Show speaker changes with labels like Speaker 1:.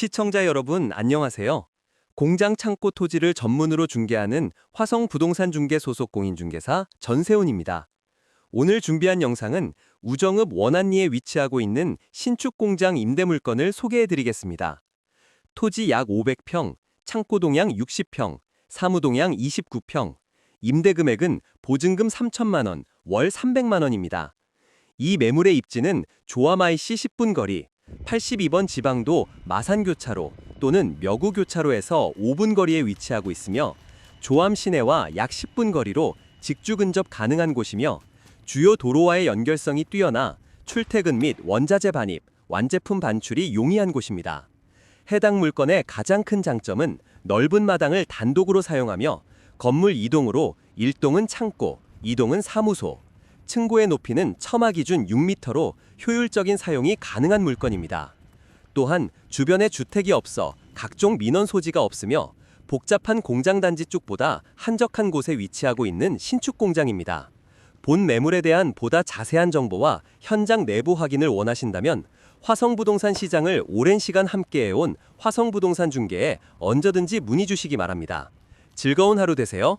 Speaker 1: 시청자 여러분 안녕하세요. 공장 창고 토지를 전문으로 중개하는 화성 부동산 중개 소속 공인중개사 전세훈입니다. 오늘 준비한 영상은 우정읍 원안리에 위치하고 있는 신축 공장 임대 물건을 소개해 드리겠습니다. 토지 약 500평, 창고 동양 60평, 사무 동양 29평, 임대 금액은 보증금 3천만 원, 월 300만 원입니다. 이 매물의 입지는 조아마이시 10분 거리, 82번 지방도 마산교차로 또는 묘구교차로에서 5분 거리에 위치하고 있으며 조암 시내와 약 10분 거리로 직주 근접 가능한 곳이며 주요 도로와의 연결성이 뛰어나 출퇴근 및 원자재 반입, 완제품 반출이 용이한 곳입니다. 해당 물건의 가장 큰 장점은 넓은 마당을 단독으로 사용하며 건물 2동으로 1동은 창고, 2동은 사무소, 층고의 높이는 처마 기준 6m로 효율적인 사용이 가능한 물건입니다. 또한 주변에 주택이 없어 각종 민원 소지가 없으며 복잡한 공장 단지 쪽보다 한적한 곳에 위치하고 있는 신축 공장입니다. 본 매물에 대한 보다 자세한 정보와 현장 내부 확인을 원하신다면 화성부동산 시장을 오랜 시간 함께해온 화성부동산 중개에 언제든지 문의 주시기 바랍니다. 즐거운 하루 되세요.